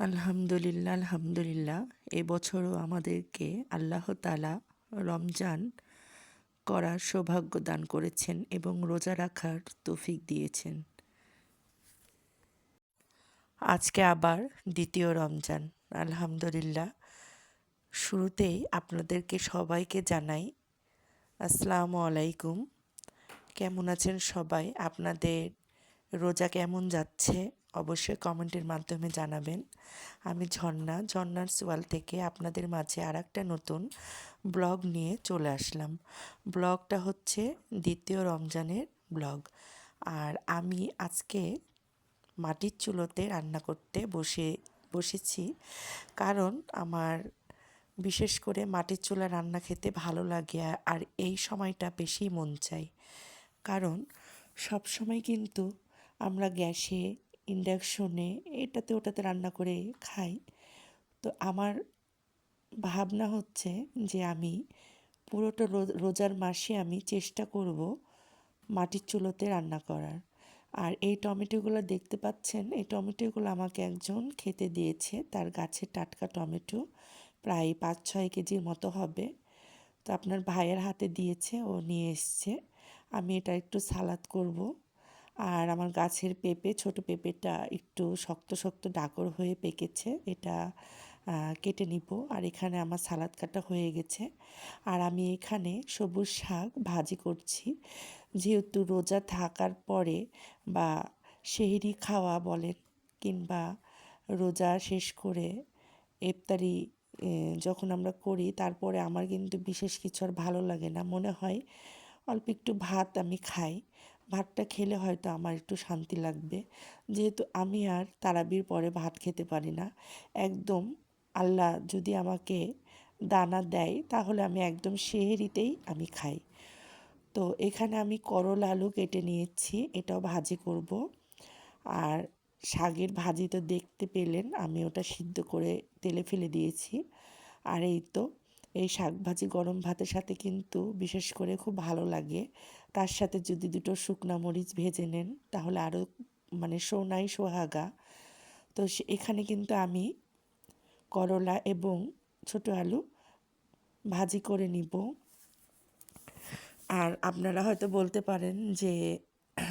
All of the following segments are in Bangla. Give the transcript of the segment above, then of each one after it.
আলহামদুলিল্লাহ আলহামদুলিল্লাহ। এবছরও আমাদেরকে আল্লাহ তালা রমজান করার সৌভাগ্য দান করেছেন এবং রোজা রাখার তৌফিক দিয়েছেন। আজকে আবার দ্বিতীয় রমজান, আলহামদুলিল্লাহ। শুরুতেই আপনাদেরকে সবাইকে জানাই, আসসালামু আলাইকুম। কেমন আছেন সবাই? আপনাদের রোজা কেমন যাচ্ছে? অবশ্যই কমেন্টের মাধ্যমে জানাবেন। আমি ঝর্ণা, ঝর্ণার সোয়াল থেকে আপনাদের মাঝে আর একটা নতুন ব্লগ নিয়ে চলে আসলাম। ব্লগটা হচ্ছে দ্বিতীয় রমজানের ব্লগ। আর আমি আজকে মাটির চুলোতে রান্না করতে বসে, বসেছি কারণ আমার বিশেষ করে মাটির চুলা রান্না খেতে ভালো লাগে আর এই সময়টা বেশি মন চাই। কারণ সব সময় কিন্তু আমরা গ্যাসে ইন্ডাকশনে এটাতে ওটাতে রান্না করে খাই। তো আমার ভাবনা হচ্ছে যে আমি পুরোটা রোজার মাসে আমি চেষ্টা করব মাটির চুলোতে রান্না করার। আর এই টমেটোগুলো দেখতে পাচ্ছেন, এই টমেটোগুলো আমাকে একজন খেতে দিয়েছে। তার গাছের টাটকা টমেটো, প্রায় পাঁচ ছয় কেজির মতো হবে। তো আপনার ভাইয়ের হাতে দিয়েছে, ও নিয়ে এসছে। আমি এটা একটু সালাদ করব। আর আমার গাছের পেঁপে, ছোট পেঁপেটা একটু শক্ত শক্ত ডাকর হয়ে পেকেছে। এটা কেটে নিব। আর এখানে আমার সালাদ কাটা হয়ে গেছে। আর আমি এখানে সবুজ শাক ভাজি করছি। যেহেতু রোজা থাকার পরে বা সেহরি খাওয়া বলেন কিংবা রোজা শেষ করে ইফতারি যখন আমরা করি, তারপরে আমার কিন্তু বিশেষ কিছু আর ভালো লাগে না। মনে হয় অল্প একটু ভাত আমি খাই। ভাতটা খেলে হয়তো আমার একটু শান্তি লাগবে। যেহেতু আমি আর তারাবির পরে ভাত খেতে পারি না। একদম আল্লাহ যদি আমাকে দানা দেয়, তাহলে আমি একদম সেহেরিতেই আমি খাই। তো এখানে আমি করল আলু কেটে নিয়েছি, এটাও ভাজি করব। আর শাকের ভাজি তো দেখতে পেলেন, আমি ওটা সিদ্ধ করে তেলে ফেলে দিয়েছি। আর এই তো এই শাক ভাজি গরম ভাতের সাথে কিন্তু বিশেষ করে খুব ভালো লাগে। তার সাথে যদি দুটো শুকনা মরিচ ভেজে নেন, তাহলে আরও মানে সোনাই সোহাগা। তো এখানে কিন্তু আমি করলা এবং ছোট আলু ভাজি করে নিব। আর আপনারা হয়তো বলতে পারেন যে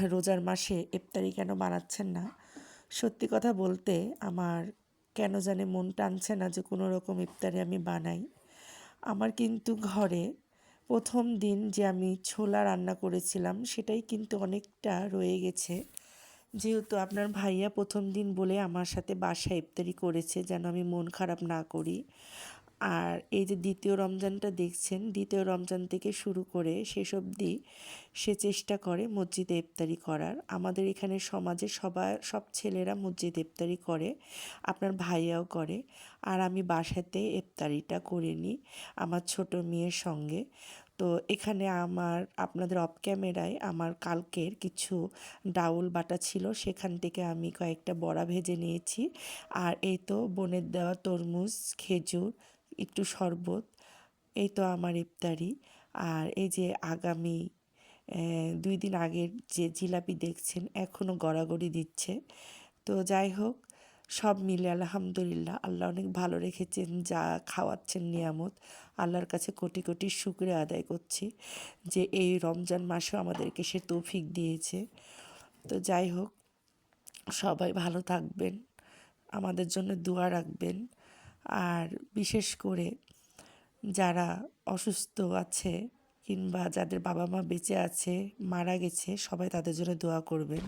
রোজার মাসে ইফতারি কেন বানাচ্ছেন না? সত্যি কথা বলতে আমার কেন জানে মন টানছে না যে কোনো রকম ইফতারি আমি বানাই। আমার কিন্তু ঘরে প্রথম দিন যে আমি ছোলা রান্না করেছিলাম, সেটাই কিন্তু অনেকটা রয়ে গেছে। যেহেতু আপনার ভাইয়া প্রথম দিন বলে আমার সাথে বাসা ইফতারি করেছে, যেন আমি মন খারাপ না করি। আর এই যে দ্বিতীয় রমজানটা দেখছেন, দ্বিতীয় রমজান থেকে শুরু করে শেষ অবধি সে চেষ্টা করে মসজিদে ইফতারি করার। আমাদের এখানে সমাজে সবাই সব ছেলেরা মসজিদে ইফতারি করে, আপনার ভাইয়াও করে। আর আমি বাসাতে ইফতারিটা করে নিই আমার ছোট মেয়ের সঙ্গে। তো এখানে আমার, আপনাদের অফ ক্যামেরায় আমার কালকের কিছু ডাউল বাটা ছিল, সেখান থেকে আমি কয়েকটা বড়া ভেজে নিয়েছি। আর এই তো বোনের দেওয়া তরমুজ, খেজুর একটু শরবত, এই তো আমার ইফতারি। আর এই যে আগামী দুই দিন আগের যে জিলাপি দেখছেন, এখনও গড়াগড়ি দিচ্ছে। তো যাই হোক, সব মিলে আলহামদুলিল্লাহ, আল্লাহ অনেক ভালো রেখেছেন, যা খাওয়াচ্ছেন নিয়ামত। আল্লাহর কাছে কোটি কোটি শুক্রে আদায় করছি যে এই রমজান মাসেও আমাদেরকে সে তৌফিক দিয়েছে। তো যাই হোক, সবাই ভালো থাকবেন, আমাদের জন্য দোয়া রাখবেন। আর বিশেষ করে যারা অসুস্থ আছে কিংবা যাদের বাবা মা বেঁচে আছে, মারা গেছে, সবাই তাদের জন্য দোয়া করবেন।